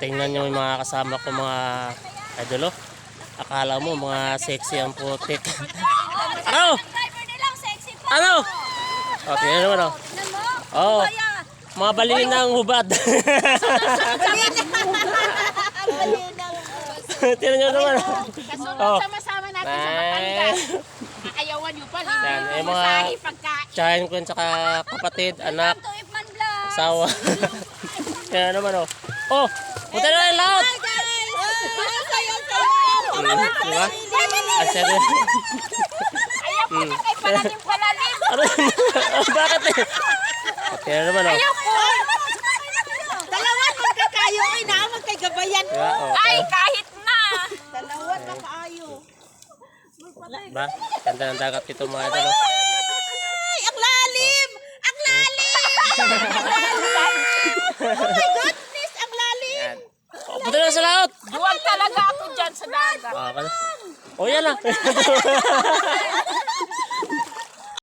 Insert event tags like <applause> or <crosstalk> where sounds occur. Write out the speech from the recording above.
Tingnan nyo yung mga kasama ko mga idolo. Akala mo mga sexy ang putik. <laughs> ano? Ano? O, tingnan naman o. Tignan mo. Oo. Kaya, Mga balilin ng <laughs> hubad. tingnan nyo naman. Oh. sama-sama natin sa Ay. Batangas. Ayawan nyo pa. Eh, mga- Tsahin ko yun saka kapatid, anak, asawa. <laughs> Tingnan naman o. Oh, punta na lang lahat. Hi guys. Sayo, diba? Ang sabi. Ayaw ko na kay palalim palalim. Ano? Bakit eh? Tingnan naman o. Ayaw ko. Dalawa magkakayo ay na magkagabayan. Diba? O, Ay, kahit na. Dalawa na kaayo. Ba? Ganda ng dagat ito mga idol. o. Ay, ang lalim! Ang lalim! oh my goodness, ang lalim! Yan. Punta na sa laot. Duwag talaga ako dyan sa dagat. Ah, Oh, yan lang. <laughs>